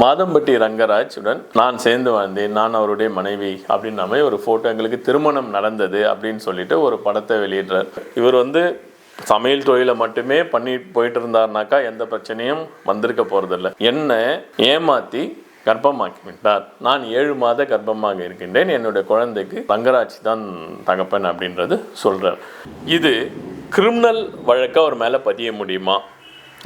மாதம்பட்டி ரங்கராஜுடன் நான் சேர்ந்து வாழ்ந்தேன் நான் அவருடைய மனைவி அப்படின்னு நம்ம ஒரு ஃபோட்டோ எங்களுக்கு திருமணம் நடந்தது அப்படின்னு சொல்லிட்டு ஒரு படத்தை வெளியிடுறார். இவர் வந்து சமையல் தொழிலை மட்டுமே பண்ணி போயிட்டு இருந்தாருனாக்கா எந்த பிரச்சனையும் வந்திருக்க போறதில்ல. என்னை ஏமாத்தி கர்ப்பமாக்கி விட்டார் நான் ஏழு மாத கர்ப்பமாக இருக்கின்றேன். என்னுடைய குழந்தைக்கு ரங்கராஜ் தான் தகப்பன் அப்படின்றது சொல்றார். இது கிரிமினல் வழக்க அவர் மேலே பதிய முடியுமா?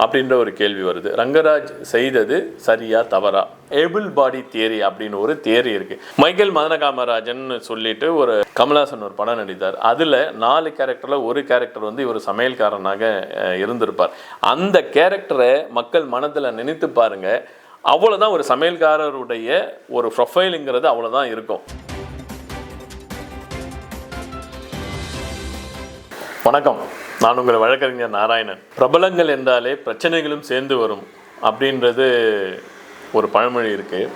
அப்படின்ற ஒரு கேள்வி வருது. ரங்கராஜ் செய்தது சரியா தவறா? ஏபிள் பாடி தியரி அப்படின்னு ஒரு தியரி இருக்கு. மைக்கேல் மதனகாமராஜன் சொல்லிட்டு ஒரு கமலாசன் ஒரு படம் நடித்தார். அதுல நாலு கேரக்டர்ல ஒரு கேரக்டர் வந்து இவர் சமையல்காரனாக இருந்திருப்பார். அந்த கேரக்டரை மக்கள் மனதில் நினைத்து பாருங்க. அவ்வளோதான் ஒரு சமையல்காரருடைய ஒரு ப்ரொஃபைலுங்கிறது அவ்வளோதான் இருக்கும். வணக்கம். நான் உங்கள் வழக்கறிஞர் நாராயணன். பிரபலங்கள் என்றாலே பிரச்சனைகளும் சேர்ந்து வரும் அப்படின்றது ஒரு பழமொழி இருக்குது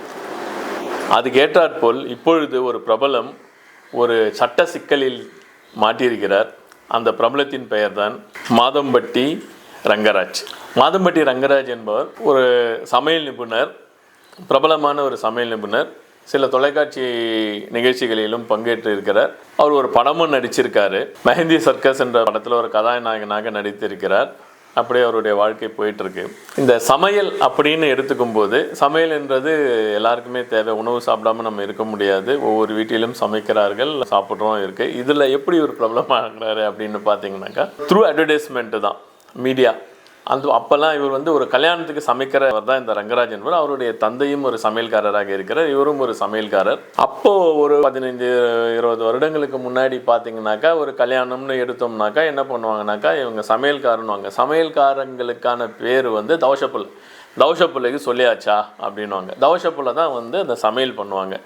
அதுக்கேற்றாற்போல் இப்பொழுது ஒரு பிரபலம் ஒரு சட்ட சிக்கலில் மாட்டியிருக்கிறார். அந்த பிரபலத்தின் பெயர்தான் மாதம்பட்டி ரங்கராஜ். மாதம்பட்டி ரங்கராஜ் என்பவர் ஒரு சமையல் நிபுணர் பிரபலமான ஒரு சமையல் நிபுணர். சில தொலைக்காட்சி நிகழ்ச்சிகளிலும் பங்கேற்று இருக்கிறார் அவர் ஒரு படமும் நடிச்சிருக்காரு. மெஹந்தி சர்க்கஸ் என்ற படத்தில் ஒரு கதாநாயகனாக நடித்திருக்கிறார். அப்படியே அவருடைய வாழ்க்கை போயிட்டுருக்கு. இந்த சமையல் அப்படின்னு எடுத்துக்கும் போது சமையல் என்றது எல்லாருக்குமே தேவை. உணவு சாப்பிடாம நம்ம இருக்க முடியாது. ஒவ்வொரு வீட்டிலும் சமைக்கிறார்கள் சாப்பிட்றோம் இருக்குது இதில் எப்படி ஒரு பிரபலமாகிறாரு அப்படின்னு பார்த்தீங்கன்னாக்கா த்ரூ அட்வர்டைஸ்மெண்ட்டு தான். மீடியா அந்த அப்போல்லாம் இவர் வந்து ஒரு கல்யாணத்துக்கு சமைக்கிறவர் தான் இந்த ரங்கராஜ் என்பவர். அவருடைய தந்தையும் ஒரு சமையல்காரராக இருக்கிறார். இவரும் ஒரு சமையல்காரர். அப்போது ஒரு பதினைஞ்சு இருபது வருடங்களுக்கு முன்னாடி பார்த்தீங்கன்னாக்கா ஒரு கல்யாணம்னு எடுத்தோம்னாக்கா என்ன பண்ணுவாங்கனாக்கா இவங்க சமையல்காரன்வாங்க சமையல்காரங்களுக்கான பேர் வந்து தவசப்புல் தவசப்புல்லைக்கு சொல்லியாச்சா அப்படின்னுவாங்க. தவசப்புல்ல தான் வந்து அந்த சமையல் பண்ணுவாங்க.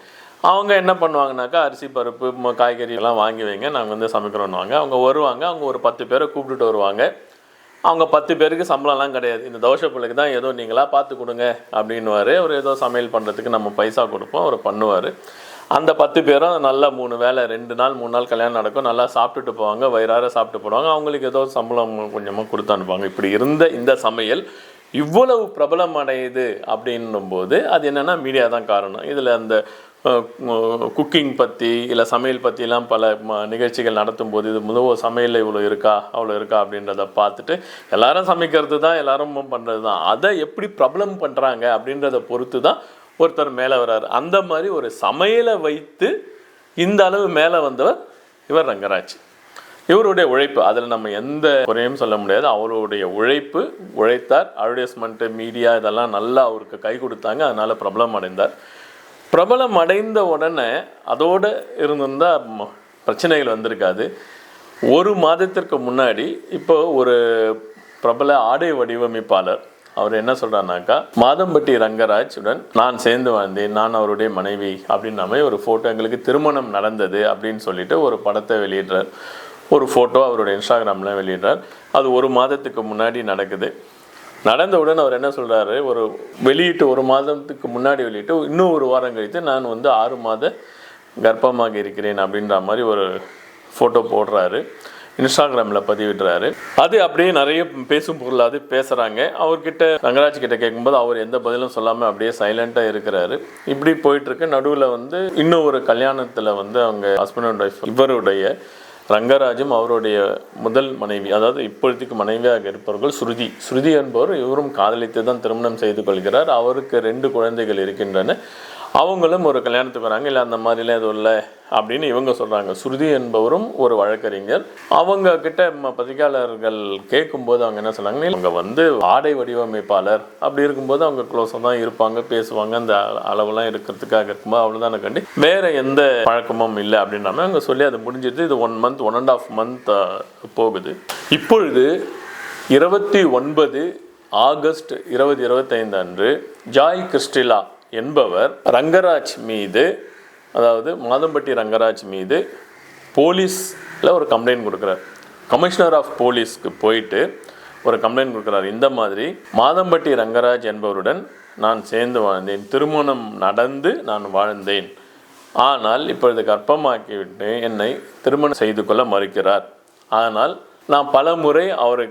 அவங்க என்ன பண்ணுவாங்கனாக்கா அரிசி பருப்பு காய்கறி எல்லாம் வாங்கி வைங்க நாங்கள் வந்து சமைக்கிறோன்னுவாங்க. அவங்க வருவாங்க அவங்க ஒரு பத்து பேரை கூப்பிட்டுட்டு வருவாங்க. அவங்க பத்து பேருக்கு சம்பளம்லாம் கிடையாது. இந்த தோஷ பிள்ளைக்கு தான் ஏதோ நீங்களாக பார்த்து கொடுங்க அப்படின்னுவார். அவர் ஏதோ சமையல் பண்ணுறதுக்கு நம்ம பைசா கொடுப்போம் அவர் பண்ணுவார். அந்த பத்து பேரும் நல்லா மூணு வேளை ரெண்டு நாள் மூணு நாள் கல்யாணம் நடக்கும். நல்லா சாப்பிட்டுட்டு போவாங்க வயிறார சாப்பிட்டு போடுவாங்க. அவங்களுக்கு ஏதோ சம்பளம் கொஞ்சமாக கொடுத்து அனுப்புவாங்க. இப்படி இருந்த இந்த சமையல் இவ்வளவு பிரபலம் அடையுது அப்படின்னும் போது அது என்னென்னா மீடியா தான் காரணம். இதில் அந்த குக்கிங் பற்றி இல்லை சமையல் பற்றிலாம் பல ம- நிகழ்ச்சிகள் நடத்தும் போது இது முதல் சமையலில் இவ்வளோ இருக்கா அவ்வளோ இருக்கா அப்படின்றத பார்த்துட்டு எல்லாரும் சமைக்கிறது தான் எல்லாரும் பண்ணுறது தான். அதை எப்படி பிரபலம் பண்ணுறாங்க அப்படின்றத பொறுத்து தான் ஒருத்தர் மேலே வர்றாரு. அந்த மாதிரி ஒரு சமையலை வைத்து இந்த அளவு மேலே வந்தவர் இவர் ரங்கராஜ். இவருடைய உழைப்பு அதில் நம்ம எந்த குறையும் சொல்ல முடியாது. அவருடைய உழைப்பு உழைத்தார். அட்வர்டைஸ்மெண்ட்டு மீடியா இதெல்லாம் நல்லா அவருக்கு கை கொடுத்தாங்க. அதனால பிரபலம் அடைந்தார். பிரபலம் அடைந்த உடனே அதோட இருந்திருந்தால் பிரச்சனைகள் வந்திருக்காது. ஒரு மாதத்திற்கு முன்னாடி இப்போ ஒரு பிரபல ஆடை வடிவமைப்பாளர் அவர் என்ன சொல்கிறாருனாக்கா மாதம்பட்டி ரங்கராஜுடன் நான் சேர்ந்து வந்தேன் நான் அவருடைய மனைவி அப்படின்னு ஒரு ஃபோட்டோ எங்களுக்கு திருமணம் நடந்தது அப்படின்னு சொல்லிட்டு ஒரு படத்தை வெளியிடுறார். ஒரு ஃபோட்டோ அவருடைய இன்ஸ்டாகிராமில் வெளியிடுறார். அது ஒரு மாதத்துக்கு முன்னாடி நடக்குது. நடந்தவுடன் அவர் என்ன சொல்கிறாரு ஒரு வெளியிட்டு ஒரு மாதத்துக்கு முன்னாடி வெளியிட்டு இன்னும் ஒரு வாரம் கழித்து நான் வந்து ஆறு மாத கர்ப்பமாக இருக்கிறேன் அப்படின்ற மாதிரி ஒரு ஃபோட்டோ போடுறாரு. இன்ஸ்டாகிராமில் பதிவிடுறாரு. அது அப்படியே நிறைய பேசும் பொருளாது பேசுகிறாங்க அவர்கிட்ட ரங்கராஜ் கிட்ட கேட்கும்போது அவர் எந்த பதிலும் சொல்லாமல் அப்படியே சைலண்ட்டாக இருக்கிறாரு. இப்படி போயிட்டுருக்கு நடுவில் வந்து இன்னும் ஒரு கல்யாணத்தில் வந்து அவங்க ஹஸ்பண்ட் அண்ட் ஒய்ஃப் இவருடைய ரங்கராஜும் அவருடைய முதல் மனைவி அதாவது இப்பொழுதைக்கு மனைவியாக இருப்பவர்கள் ஸ்ருதி. ஸ்ருதி என்பவர் இவரும் காதலித்து தான் திருமணம் செய்து கொள்கிறார். அவருக்கு ரெண்டு குழந்தைகள் இருக்கின்றன. அவங்களும் ஒரு கல்யாணத்துக்கு வராங்க இல்லை அந்த மாதிரிலாம் எதுவும் இல்லை அப்படின்னு இவங்க சொல்கிறாங்க ஸ்ருதி என்பவரும் ஒரு வழக்கறிஞர். அவங்க கிட்ட பத்திரிகையாளர்கள் கேட்கும்போது அவங்க என்ன சொன்னாங்கன்னா அவங்க வந்து ஆடை வடிவமைப்பாளர். அப்படி இருக்கும்போது அவங்க க்ளோஸாக தான் இருப்பாங்க பேசுவாங்க அந்த அளவுலாம் அளவெல்லாம் இருக்கிறதுக்காக இருக்கும்போது அவ்வளோதான கண்டி வேறு எந்த பழக்கமும் இல்லை அப்படின்னா அவங்க சொல்லி அது முடிஞ்சிட்டு இது one month one and half month போகுது. இப்பொழுது இருபத்தி ஒன்பது ஆகஸ்ட் இருபது இருபத்தைந்து அன்று ஜாய் கிறிஸ்டிலா என்பவர் ரங்கராஜ் மீது அதாவது மாதம்பட்டி ரங்கராஜ் மீது போலீஸில் ஒரு கம்ப்ளைண்ட் கொடுக்குறார். கமிஷனர் ஆஃப் போலீஸ்க்கு போயிட்டு ஒரு கம்ப்ளைண்ட் கொடுக்குறார். இந்த மாதிரி மாதம்பட்டி ரங்கராஜ் என்பவருடன் நான் சேர்ந்து வாழ்ந்தேன். திருமணம் நடந்து நான் வாழ்ந்தேன். ஆனால் இப்பொழுது கர்ப்பமாக்கிவிட்டு என்னை திருமணம் செய்து கொள்ள மறுக்கிறார். ஆனால் நான் பல முறை அவரை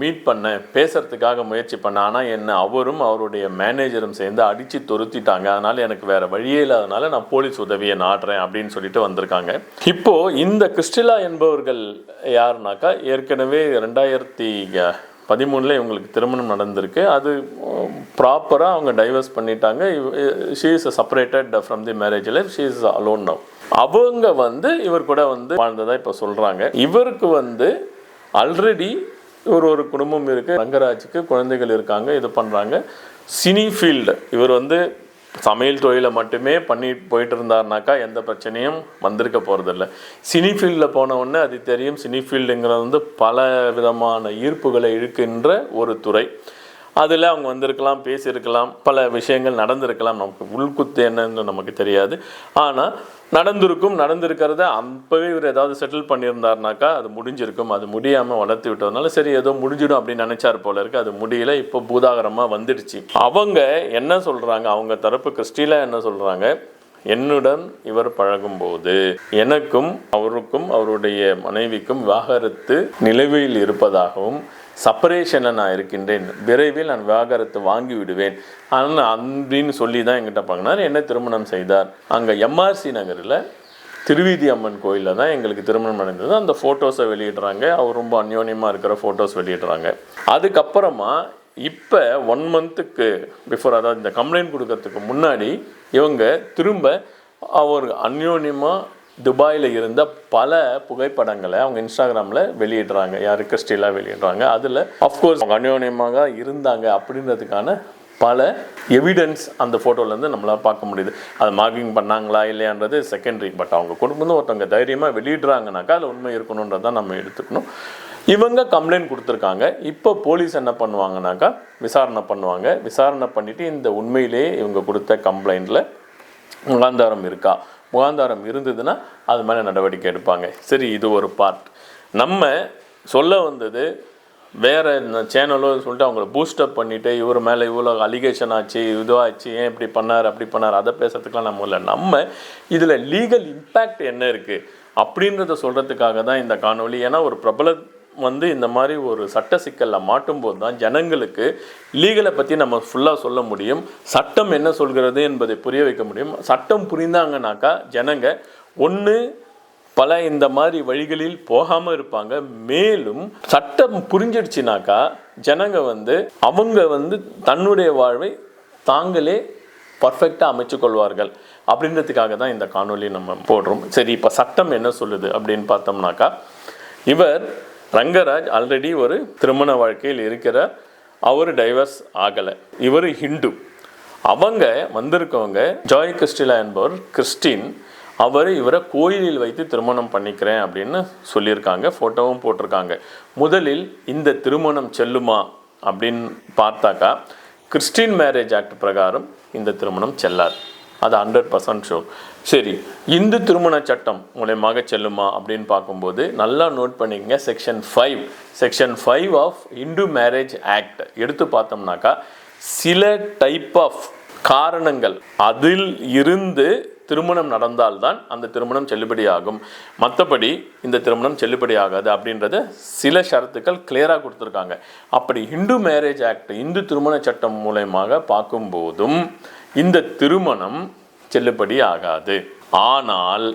மீட் பண்ணேன் பேசுறதுக்காக முயற்சி பண்ணேன் ஆனால் என்ன அவரும் அவருடைய மேனேஜரும் சேர்ந்து அடித்து தொருத்திட்டாங்க. அதனால் எனக்கு வேறு வழியே இல்லாதனால நான் போலீஸ் உதவியை நாடுறேன் அப்படின்னு சொல்லிட்டு வந்திருக்காங்க. இப்போ இந்த கிறிஸ்டிலா என்பவர்கள் யாருனாக்கா ஏற்கனவே ரெண்டாயிரத்தி பதிமூணில் இவங்களுக்கு திருமணம் நடந்திருக்கு. அது ப்ராப்பராக அவங்க டைவர்ஸ் பண்ணிட்டாங்க. She is separated from the marriage life she is alone now அவங்க வந்து இவர் கூட வந்து வாழ்ந்ததாக இப்போ சொல்கிறாங்க இவருக்கு வந்து ஆல்ரெடி இவர் ஒரு குடும்பம் இருக்குது ரங்கராஜுக்கு குழந்தைகள் இருக்காங்க இது பண்ணுறாங்க சினி ஃபீல்டு இவர் வந்து சமையல் தொழிலை மட்டுமே பண்ணி போயிட்டு இருந்தாருனாக்கா எந்த பிரச்சனையும் வந்திருக்க போகிறதில்ல சினி ஃபீல்டில் போன அது தெரியும். சினி ஃபீல்டுங்கிறது வந்து பல விதமான ஈர்ப்புகளை இழுக்கின்ற ஒரு துறை. அதில் அவங்க வந்திருக்கலாம் பேசியிருக்கலாம் பல விஷயங்கள் நடந்திருக்கலாம். நமக்கு உள்குத்து என்னன்னு நமக்கு தெரியாது. ஆனால் நடந்திருக்கும் நடந்திருக்கிறத அப்போவே இவர் ஏதாவது செட்டில் பண்ணியிருந்தாருனாக்கா அது முடிஞ்சிருக்கும். அது முடியாமல் வளர்த்து விட்டதுனால சரி ஏதோ முடிஞ்சிடும் அப்படின்னு நினச்சார் போல இருக்குது அது முடியல இப்போ பூதாகரமாக வந்துடுச்சு. அவங்க என்ன சொல்கிறாங்க அவங்க தரப்பு கிறிஸ்டில என்ன சொல்கிறாங்க என்னுடன் இவர் பழகும்போது எனக்கும் அவருக்கும் அவருடைய மனைவிக்கும் விவாகரத்து நிலுவையில் இருப்பதாகவும் செப்பரேஷனில் நான் இருக்கின்றேன். விரைவில் நான் விவாகரத்தை வாங்கி விடுவேன் ஆனால் அப்படின்னு சொல்லி தான் எங்கிட்ட பார்க்கினார் என்ன திருமணம் செய்தார்? அங்கே எம்ஆர்சி நகரில் திருவீதி அம்மன் கோயிலில் தான் எங்களுக்கு திருமணம் நடந்தது. அந்த ஃபோட்டோஸை வெளியிடுறாங்க. அவர் ரொம்ப அந்யோன்யமாக இருக்கிற ஃபோட்டோஸ் வெளியிடுறாங்க. அதுக்கப்புறமா இப்போ ஒன் மந்த்துக்கு பிஃபோர் அதாவது இந்த கம்ப்ளைண்ட் கொடுக்கறதுக்கு முன்னாடி இவங்க திரும்ப அவர் அந்யோன்யமாக துபாயில் இருந்த பல புகைப்படங்களை அவங்க இன்ஸ்டாகிராமில் வெளியிடுறாங்க. யார் கிறிஸ்டிலாக வெளியிடுறாங்க. அதில் அஃப்கோர்ஸ் அவங்க அநியோன்யமாக இருந்தாங்க அப்படின்றதுக்கான பல எவிடன்ஸ் அந்த ஃபோட்டோலேருந்து நம்மளால் பார்க்க முடியுது. அது மார்க்கிங் பண்ணாங்களா இல்லையான்றது செகண்டரி பட் அவங்க குடும்பம் ஒருத்தவங்க தைரியமாக வெளியிடுறாங்கனாக்கா அதில் உண்மை இருக்கணுன்றதான் நம்ம எடுத்துக்கணும். இவங்க கம்ப்ளைண்ட் கொடுத்துருக்காங்க. இப்போ போலீஸ் என்ன பண்ணுவாங்கனாக்கா விசாரணை பண்ணுவாங்க. விசாரணை பண்ணிவிட்டு இந்த உண்மையிலேயே இவங்க கொடுத்த கம்ப்ளைண்ட்டில் முகாந்தாரம் இருக்கா? முகாந்தாரம் இருந்ததுன்னா அது மேலே நடவடிக்கை எடுப்பாங்க. சரி இது ஒரு பார்ட் நம்ம சொல்ல வந்தது வேறு இந்த சேனலோ சொல்லிட்டு அவங்கள பூஸ்டப் பண்ணிவிட்டு இவர் மேலே இவ்வளோ அலிகேஷன் ஆச்சு இதுவாச்சு ஏன் இப்படி பண்ணார் அப்படி பண்ணார் அதை பேசுறதுக்குலாம் நம்ம இல்லை. நம்ம இதில் லீகல் இம்பேக்ட் என்ன இருக்குது அப்படின்றத சொல்கிறதுக்காக தான் இந்த காணொளி. ஏன்னா ஒரு பிரபல வந்து இந்த மாதிரி ஒரு சட்ட சிக்கலில் மாட்டும்போது தான் ஜனங்களுக்கு லீகலை பற்றி நம்ம ஃபுல்லாக சொல்ல முடியும். சட்டம் என்ன சொல்கிறது என்பதை புரிய வைக்க முடியும். சட்டம் புரிந்தாங்கனாக்கா ஜனங்க ஒன்று பல இந்த மாதிரி வழிகளில் போகாமல் இருப்பாங்க. மேலும் சட்டம் புரிஞ்சிடுச்சுனாக்கா ஜனங்க வந்து அவங்க வந்து தன்னுடைய வாழ்வை தாங்களே பர்ஃபெக்டாக அமைச்சு கொள்வார்கள். அப்படின்றதுக்காக தான் இந்த காணொலி நம்ம போடுறோம். சரி இப்போ சட்டம் என்ன சொல்லுது அப்படின்னு பார்த்தோம்னாக்கா இவர் ரங்கராஜ் ஆல்ரெடி ஒரு திருமண வாழ்க்கையில் இருக்கிறார். அவர் டைவர்ஸ் ஆகலை. இவர் ஹிந்து. அவங்க வந்திருக்கவங்க ஜாய் கிறிஸ்டிலா என்பவர் கிறிஸ்டின் அவர் இவரை கோயிலில் வைத்து திருமணம் பண்ணிக்கிறேன் அப்படின்னு சொல்லியிருக்காங்க. ஃபோட்டோவும் போட்டிருக்காங்க. முதலில் இந்த திருமணம் செல்லுமா அப்படின்னு பார்த்தாக்கா கிறிஸ்டின் மேரேஜ் ஆக்ட் பிரகாரம் இந்த திருமணம் செல்லாது. அது ஹண்ட்ரட் பர்சன்ட் ஷோர் சரி இந்து திருமண சட்டம் மூலயமாக செல்லுமா அப்படின்னு பார்க்கும்போது நல்லா நோட் பண்ணிக்கங்க section five section five of Hindu marriage act எடுத்து பார்த்தோம்னாக்கா சில டைப் ஆஃப் காரணங்கள் அதில் இருந்து திருமணம் நடந்தால்தான் அந்த திருமணம் செல்லுபடியாகும். மற்றபடி இந்த திருமணம் செல்லுபடியாகாது அப்படின்றத சில ஷரத்துக்கள் கிளியராக கொடுத்துருக்காங்க. அப்படி இந்து மேரேஜ் ஆக்ட் இந்து திருமண சட்டம் மூலயமாக பார்க்கும்போதும் இந்த திருமணம் செல்லுபடி ஆகாது. ஆனால்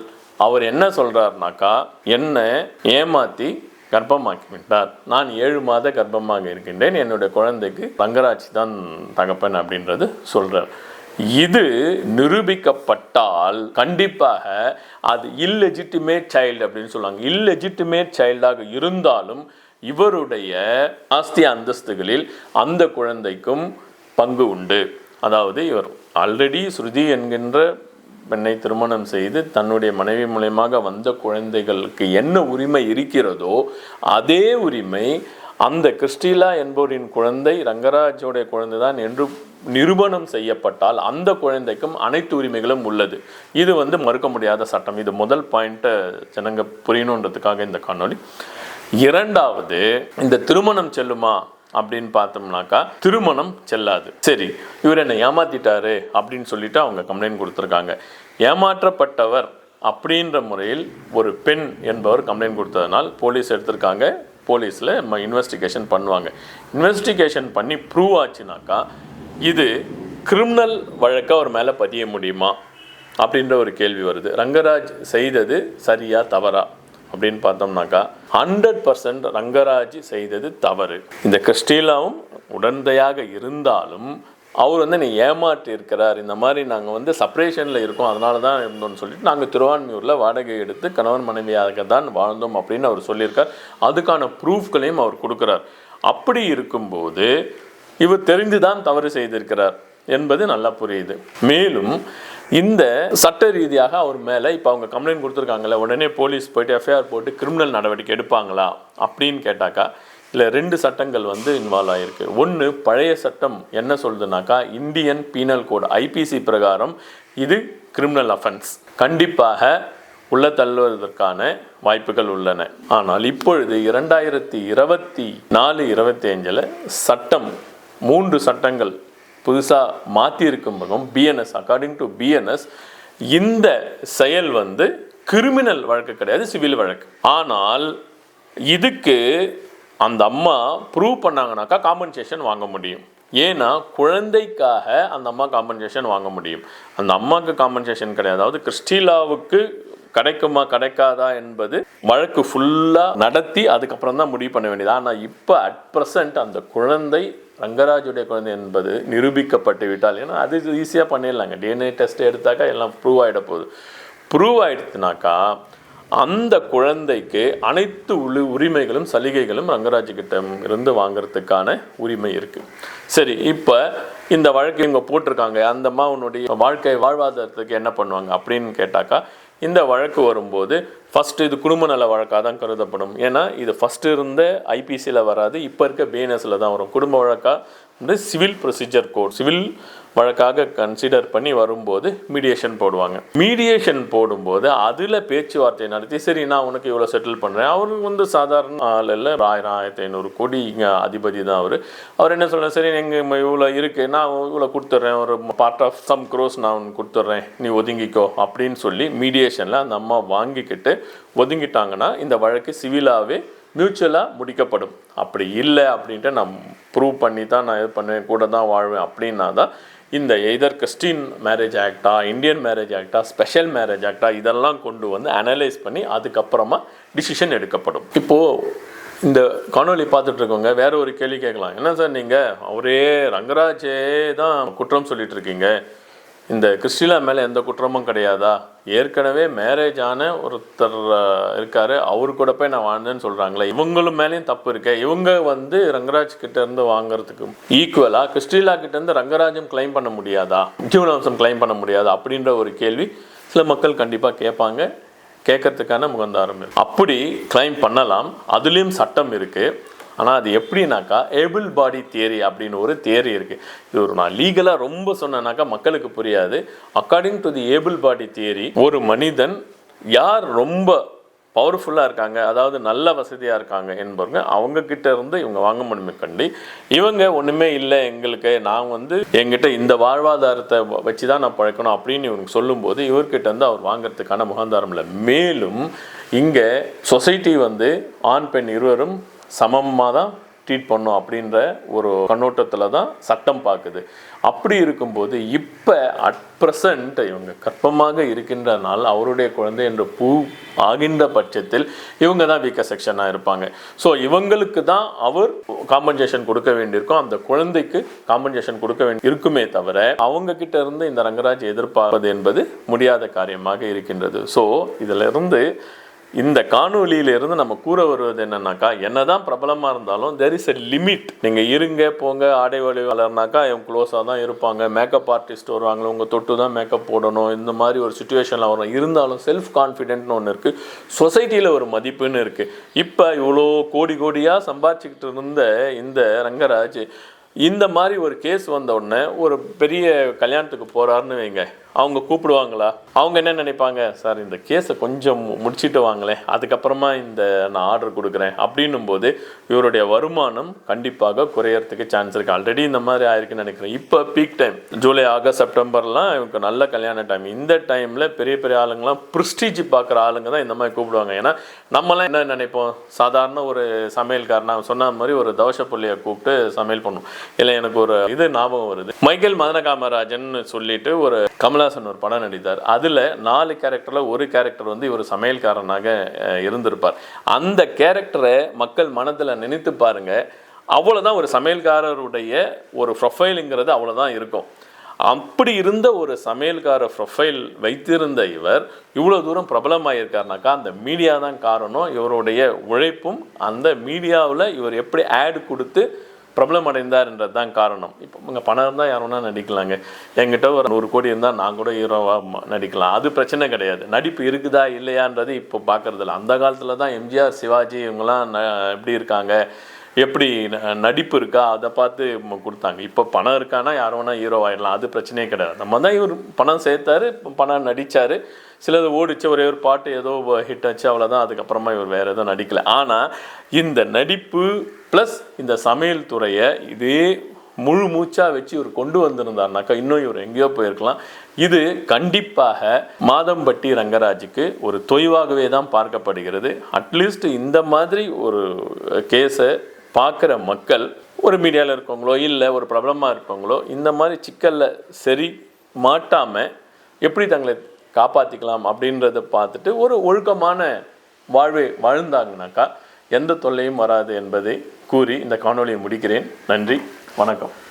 அவர் என்ன சொல்றாருனாக்கா என்னை ஏமாத்தி கர்ப்பமாக்கி விட்டார் நான் ஏழு மாத கர்ப்பமாக இருக்கின்றேன். என்னுடைய குழந்தைக்கு தங்கராட்சி தான் தகப்பன் அப்படின்றது சொல்றார். இது நிரூபிக்கப்பட்டால் கண்டிப்பாக அது இல்லெஜிட்டிமேட் சைல்டு அப்படின்னு சொல்லுவாங்க. இல்லெஜிட்டிமேட் சைல்டாக இருந்தாலும் இவருடைய ஆஸ்தி அந்தஸ்துகளில் அந்த குழந்தைக்கும் பங்கு உண்டு. அதாவது இவர் ஆல்ரெடி ஸ்ருதி என்கின்ற பெண்ணை திருமணம் செய்து தன்னுடைய மனைவி மூலயமாக வந்த குழந்தைகளுக்கு என்ன உரிமை இருக்கிறதோ அதே உரிமை அந்த கிறிஸ்டிலா என்பவரின் குழந்தை ரங்கராஜோடைய குழந்தை தான் என்று நிரூபணம் செய்யப்பட்டால் அந்த குழந்தைக்கும் அனைத்து உரிமைகளும் உள்ளது. இது வந்து மறுக்க முடியாத சட்டம். இது முதல் பாயிண்ட்டை ஜனங்க புரியணுன்றதுக்காக இந்த காணொலி இரண்டாவது இந்த திருமணம் செல்லுமா? அப்படின்னு பார்த்தோம்னாக்கா திருமணம் செல்லாது. சரி இவர் என்னை ஏமாத்திட்டாரு அப்படின்னு சொல்லிட்டு அவங்க கம்ப்ளைண்ட் கொடுத்துருக்காங்க. ஏமாற்றப்பட்டவர் அப்படின்ற முறையில் ஒரு பெண் என்பவர் கம்ப்ளைண்ட் கொடுத்ததனால் போலீஸ் எடுத்திருக்காங்க. போலீஸில் நம்ம இன்வெஸ்டிகேஷன் பண்ணுவாங்க. இன்வெஸ்டிகேஷன் பண்ணி ப்ரூவ் ஆச்சுனாக்கா இது கிரிமினல் வழக்கை அவர் மேலே பதிய முடியுமா? அப்படின்ற ஒரு கேள்வி வருது. ரங்கராஜ் செய்தது சரியா தவறா? அப்படின்னு பார்த்தோம்னாக்கா ஹண்ட்ரட் பர்சன்ட் ரங்கராஜ் செய்தது தவறு. இந்த கிறிஸ்டீலாவும் உடந்தையாக இருந்தாலும் அவர் வந்து நீ ஏமாற்றி இருக்கிறார். இந்த மாதிரி நாங்கள் வந்து செப்பரேஷனில் இருக்கோம். அதனால தான் இருந்தோம்னு சொல்லிட்டு நாங்கள் திருவான்மையூரில் வாடகை எடுத்து கணவன் மனைவியாக தான் வாழ்ந்தோம் அப்படின்னு அவர் சொல்லியிருக்கார். அதுக்கான ப்ரூஃப்களையும் அவர் கொடுக்குறார். அப்படி இருக்கும்போது இவர் தெரிந்து தான் தவறு செய்திருக்கிறார் என்பது நல்லா புரியுது. மேலும் இந்த சட்ட ரீதியாக அவர் மேலே இப்போ அவங்க கம்ப்ளைண்ட் கொடுத்துருக்காங்கல்ல உடனே போலீஸ் போயிட்டு எஃப்ஐஆர் போட்டு கிரிமினல் நடவடிக்கை எடுப்பாங்களா அப்படின்னு கேட்டாக்கா இல்லை ரெண்டு சட்டங்கள் வந்து இன்வால்வ் ஆகிருக்கு ஒன்று பழைய சட்டம் என்ன சொல்லுதுனாக்கா இந்தியன் பீனல் கோட் ஐபிசி பிரகாரம் இது கிரிமினல் அஃபென்ஸ் கண்டிப்பாக உள்ள தள்ளுவதற்கான வாய்ப்புகள் உள்ளன. ஆனால் இப்பொழுது இரண்டாயிரத்தி இருபத்தி நாலு இருபத்தி அஞ்சில் சட்டம் மூன்று சட்டங்கள் புதுசாக மாற்றியிருக்கும் பக்கம் பிஎன்எஸ் அக்கார்டிங் டு பிஎன்எஸ் இந்த செயல் வந்து கிரிமினல் வழக்கு கிடையாது சிவில் வழக்கு. ஆனால் இதுக்கு அந்த அம்மா ப்ரூவ் பண்ணாங்கனாக்கா காம்பன்சேஷன் வாங்க முடியும். ஏன்னா குழந்தைக்காக அந்த அம்மா காம்பன்சேஷன் வாங்க முடியும். அந்த அம்மாவுக்கு காம்பன்சேஷன் கிடையாது. அதாவது கிறிஸ்டிலாவுக்கு கிடைக்குமா கிடைக்காதா என்பது வழக்கு ஃபுல்லாக நடத்தி அதுக்கப்புறம் தான் முடிவு பண்ண வேண்டியது. ஆனால் இப்போ அட் ப்ரெசண்ட் அந்த குழந்தை ரங்கராஜுடைய குழந்தை என்பது நிரூபிக்கப்பட்டு விட்டால் ஏன்னா அது ஈஸியாக பண்ணிடலாங்க. டிஎன்ஏ டெஸ்ட் எடுத்தாக்கா எல்லாம் ப்ரூவ் ஆகிட போகுது. ப்ரூவ் ஆயிடுச்சுனாக்கா அந்த குழந்தைக்கு அனைத்து உளு உரிமைகளும் சலுகைகளும் ரங்கராஜ் கிட்ட இருந்து வாங்குறதுக்கான உரிமை இருக்கு. சரி இப்போ இந்த வழக்கு இவங்க போட்டிருக்காங்க. அந்த அம்மாவனுடைய வாழ்க்கை வாழ்வாதாரத்துக்கு என்ன பண்ணுவாங்க அப்படின்னு கேட்டாக்கா இந்த வழக்கு வரும்போது ஃபஸ்ட்டு இது குடும்ப நல வழக்காக தான் கருதப்படும். ஏன்னா இது ஃபஸ்ட்டு இருந்த ஐபிசியில் வராது இப்போ இருக்க பிஎன்எஸில் தான் வரும். குடும்ப வழக்காக வந்து சிவில் ப்ரொசீஜர் கோட் சிவில் வழக்காக கன்சிடர் பண்ணி வரும்போது மீடியேஷன் போடுவாங்க. மீடியேஷன் போடும்போது அதில் பேச்சுவார்த்தை நடத்தி சரி நான் உனக்கு இவ்வளோ செட்டில் பண்ணுறேன் அவருக்கு வந்து சாதாரண ஆள் இல்லை ஆயிரம் ஆயிரத்தி ஐநூறு கோடி இங்கே அதிபதி தான் அவர். அவர் என்ன சொல்கிறார் சரி எங்கள் இவ்வளோ இருக்குது நான் இவ்வளோ கொடுத்துட்றேன் ஒரு பார்ட் ஆஃப் சம் க்ரோஸ் நான் உனக்கு கொடுத்துட்றேன் நீ ஒதுங்கிக்கோ அப்படின்னு சொல்லி மீடியேஷனில் அந்த அம்மா வாங்கிக்கிட்டு ஒதுங்கிட்டாங்கன்னா இந்த வழக்கு சிவிலாகவே மியூச்சுவலாக முடிக்கப்படும். அப்படி இல்லை அப்படின்ட்டு நான் ப்ரூவ் பண்ணி தான் நான் இது பண்ணுவேன். கூட தான் வாழ்வேன் அப்படின்னா தான் இந்த எய்தர் கிறிஸ்டின் மேரேஜ் ஆக்டா இந்தியன் மேரேஜ் ஆக்டா ஸ்பெஷல் மேரேஜ் ஆக்டா இதெல்லாம் கொண்டு வந்து அனலைஸ் பண்ணி அதுக்கப்புறமா டிசிஷன் எடுக்கப்படும். இப்போது இந்த காணொலி பார்த்துட்டு இருக்கவங்க வேற ஒரு கேள்வி கேட்கலாம். என்ன சார் நீங்கள் அவரே ரங்கராஜே தான் குற்றம் சொல்லிட்டு இருக்கீங்க இந்த கிறிஸ்டிலா மேலே எந்த குற்றமும் கிடையாதா? ஏற்கனவே மேரேஜ் ஆன ஒருத்தர் இருக்காரு. அவரு கூட போய் நான் வாழ்ந்தேன்னு சொல்கிறாங்களே இவங்களும் மேலேயும் தப்பு இருக்கு. இவங்க வந்து ரங்கராஜ் கிட்ட இருந்து வாங்குறதுக்கு ஈக்குவலா கிறிஸ்டிலா கிட்ட இருந்து ரங்கராஜும் கிளைம் பண்ண முடியாதா? ஜீவனாம்சம் கிளைம் பண்ண முடியாதா? அப்படின்ற ஒரு கேள்வி சில மக்கள் கண்டிப்பாக கேட்பாங்க. கேட்கறதுக்கான முகந்தாரம் இருக்கு. அப்படி கிளைம் பண்ணலாம். அதுலேயும் சட்டம் இருக்குது ஆனால் அது எப்படின்னாக்கா ஏபிள் பாடி தியரி அப்படின்னு ஒரு தியரி இருக்குது இது ஒரு நான் லீகலாக ரொம்ப சொன்னேனாக்கா மக்களுக்கு புரியாது. According to the able body theory ஒரு மனிதன் யார் ரொம்ப பவர்ஃபுல்லாக இருக்காங்க அதாவது நல்ல வசதியாக இருக்காங்க என்பவங்க அவங்கக்கிட்ட இருந்து இவங்க வாங்க முடியுமே கண்டி இவங்க ஒன்றுமே இல்லை எங்களுக்கு. நான் வந்து எங்கிட்ட இந்த வாழ்வாதாரத்தை வச்சு தான் நான் பழக்கணும் அப்படின்னு இவங்க சொல்லும்போது இவர்கிட்ட இருந்து அவர் வாங்குறதுக்கான முகாந்தாரம் இல்லை மேலும் இங்கே சொசைட்டி வந்து ஆண் பெண் இருவரும் சமமாக தான் ட்ரீட் பண்ணும் அப்படின்ற ஒரு கண்ணோட்டத்தில் தான் சட்டம் பார்க்குது அப்படி இருக்கும்போது இப்போ அட் ப்ரெசண்ட் இவங்க கற்பமாக இருக்கின்றனால் அவருடைய குழந்தை என்று பூ ஆகின்ற பட்சத்தில் இவங்க தான் வீக்க செக்ஷனாக இருப்பாங்க. ஸோ இவங்களுக்கு தான் அவர் காம்பன்சேஷன் கொடுக்க வேண்டியிருக்கும். அந்த குழந்தைக்கு காம்பன்சேஷன் கொடுக்க வேண்டி இருக்குமே தவிர அவங்க கிட்ட இருந்து இந்த ரங்கராஜ் எதிர்பார்ப்பது என்பது முடியாத காரியமாக இருக்கின்றது. ஸோ இதிலிருந்து இந்த காணொலியிலிருந்து நம்ம கூற வருவது என்னன்னாக்கா என்னதான் பிரபலமாக இருந்தாலும் தெர் இஸ் எ லிமிட் நீங்கள் இருங்க போங்க ஆடை வழிவாளர்னாக்கா இவங்க க்ளோஸாக தான் இருப்பாங்க. மேக்கப் ஆர்டிஸ்ட் வருவாங்க உங்கள் தொட்டு தான் மேக்கப் போடணும். இந்த மாதிரி ஒரு சுச்சுவேஷனில் வரும் இருந்தாலும் செல்ஃப் கான்ஃபிடென்ட்னு ஒன்று இருக்குது சொசைட்டியில் ஒரு மதிப்புன்னு இருக்குது இப்போ இவ்வளோ கோடி கோடியாக சம்பாதிச்சுக்கிட்டு இருந்த இந்த ரங்கராஜ் இந்த மாதிரி ஒரு கேஸ் வந்த உடனே ஒரு பெரிய கல்யாணத்துக்கு போகிறாருன்னு வைங்க. அவங்க கூப்பிடுவாங்களா? அவங்க என்ன நினைப்பாங்க? சார் இந்த கேஸை கொஞ்சம் மு- முடிச்சிட்டு வாங்களேன். அதுக்கப்புறமா இந்த நான் ஆர்டர் கொடுக்குறேன். அப்படின்னும் போது இவருடைய வருமானம் கண்டிப்பாக குறையறதுக்கு சான்ஸ் இருக்குது ஆல்ரெடி இந்த மாதிரி ஆயிருக்குன்னு நினைக்கிறேன். இப்போ பீக் டைம் ஜூலை ஆகஸ்ட் செப்டம்பர்லாம் இவங்க நல்ல கல்யாண டைம் இந்த டைமில் பெரிய பெரிய ஆளுங்கலாம் ப்ரிஸ்டீஜ் பார்க்குற ஆளுங்க தான் இந்த மாதிரி கூப்பிடுவாங்க. ஏன்னா நம்மளாம் என்ன நினைப்போம்? சாதாரண ஒரு சமையல்காரனா சொன்ன மாதிரி ஒரு தோஷ புள்ளியை கூப்பிட்டு சமையல் பண்ணும். இல்லை எனக்கு ஒரு இது ஞாபகம் வருது. மைக்கேல் மதன காமராஜன் சொல்லிட்டு ஒரு கமல்ஹாசன் ஒரு படம் நடித்தார். அதில் நாலு கேரக்டரில் ஒரு கேரக்டர் வந்து இவர் சமையல்காரனாக இருந்திருப்பார். அந்த கேரக்டரை மக்கள் மனதில் நினைத்து பாருங்க. அவ்வளோதான் ஒரு சமையல்காரருடைய ஒரு ப்ரொஃபைலுங்கிறது அவ்வளோதான் இருக்கும். அப்படி இருந்த ஒரு சமையல்கார ப்ரொஃபைல் வைத்திருந்த இவர் இவ்வளோ தூரம் பிரபலமாயிருக்காருனாக்கா அந்த மீடியா தான் காரணம். இவருடைய உழைப்பும் அந்த மீடியாவில் இவர் எப்படி ஆட் கொடுத்து பிரபலம் அடைந்தார்ன்றது தான் காரணம். இப்போ உங்கள் பணம் இருந்தால் யார் வேணால் நடிக்கலாங்க. என்கிட்ட ஒரு நூறு கோடி இருந்தால் நான் கூட ஹீரோவாக நடிக்கலாம். அது பிரச்சனை கிடையாது. நடிப்பு இருக்குதா இல்லையான்றது இப்போ பார்க்கறதில்ல அந்த காலத்தில் தான் எம்ஜிஆர் சிவாஜி இவங்கெல்லாம் ந- எப்படி இருக்காங்க? எப்படி ந- நடிப்பு இருக்கா? அதை பார்த்து கொடுத்தாங்க. இப்போ பணம் இருக்கானா யார் வேணால் ஹீரோ ஆகிடலாம் அது பிரச்சனையே கிடையாது. நம்ம தான் இவர் பணம் சேர்த்தாரு பணம் நடித்தார் சிலது ஓடிச்சு ஒரே ஒரு பாட்டு ஏதோ ஹிட் ஆச்சு அவ்வளோதான் அதுக்கப்புறமா இவர் வேறு எதுவும் நடிக்கலை. ஆனால் இந்த நடிப்பு ப்ளஸ் இந்த சமையல் துறையை இதே முழு மூச்சாக வச்சு இவர் கொண்டு வந்திருந்தாருனாக்கா இன்னும் இவர் எங்கேயோ போயிருக்கலாம். இது கண்டிப்பாக மாதம்பட்டி ரங்கராஜுக்கு ஒரு தொய்வாகவே தான் பார்க்கப்படுகிறது. அட்லீஸ்ட் இந்த மாதிரி ஒரு கேஸை பார்க்குற மக்கள் ஒரு மீடியாவில் இருக்கவங்களோ இல்லை ஒரு பிரபலமாக இருப்பவங்களோ இந்த மாதிரி சிக்கலில் சரி மாட்டாமல் எப்படி தங்களை காப்பாற்றிக்கலாம் அப்படின்றத பார்த்துட்டு ஒரு ஒழுக்கமான வாழ்வை வாழ்ந்தாங்கனாக்கா எந்த தொல்லையும் வராது என்பதை கூறி இந்த காணொலியை முடிக்கிறேன். நன்றி. வணக்கம்.